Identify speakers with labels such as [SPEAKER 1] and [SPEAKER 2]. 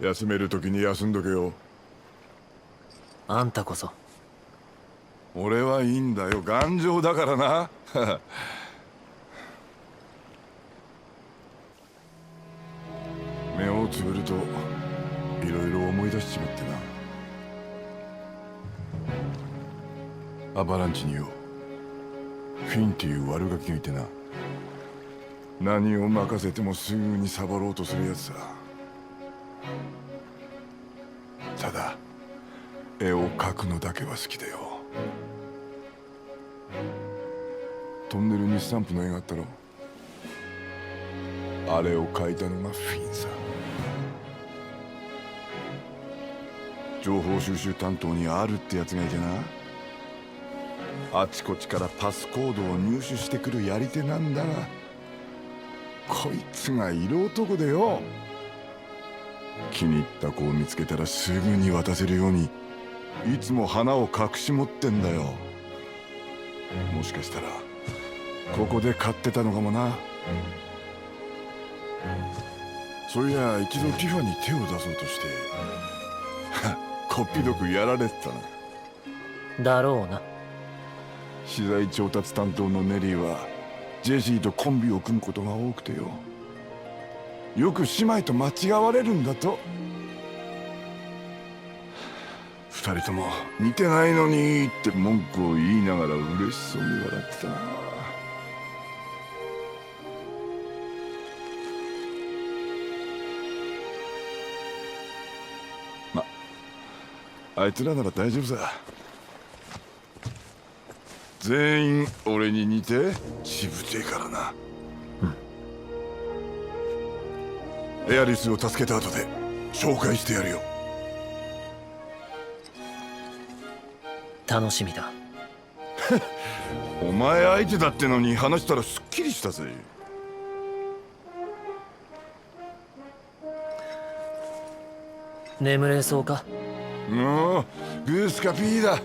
[SPEAKER 1] 休める時に休んどけよ。
[SPEAKER 2] あんたこそ。
[SPEAKER 1] 俺はいいんだよ。頑丈だからな。目をつぶるといろいろ思い出しちまってな。アバランチによ。フィンっていう悪ガキがいてな。何を任せてもすぐにサボろうとするやつさただ絵を描くのだけは好きだよ。トンネルにスタンプの絵があったろあれを描いたのがフィンさ情報収集担当にあるってやつがいてな。あちこちからパスコードを入手してくるやり手なんだがこいつが色男でよ。気に入った子を見つけたらすぐに渡せるようにいつも花を隠し持ってんだよ。もしかしたらここで買ってたのかもな。そういや一度ティファに手を出そうとして こっぴどくやられてたな。
[SPEAKER 2] だろうな。
[SPEAKER 1] 資材調達担当のネリーはジェシーとコンビを組むことが多くてよよく姉妹と間違われるんだと。二人とも似てないのにって文句を言いながら嬉しそうに笑ってた。なまあいつらなら大丈夫さ。全員俺に似てしぶてえからな、エアリスを助けた後で紹介してやるよ。
[SPEAKER 2] 楽しみだ。
[SPEAKER 1] お前相手だってのに話したらすっきりしたぜ。
[SPEAKER 2] 眠れそうか？
[SPEAKER 1] もうグースかピーだ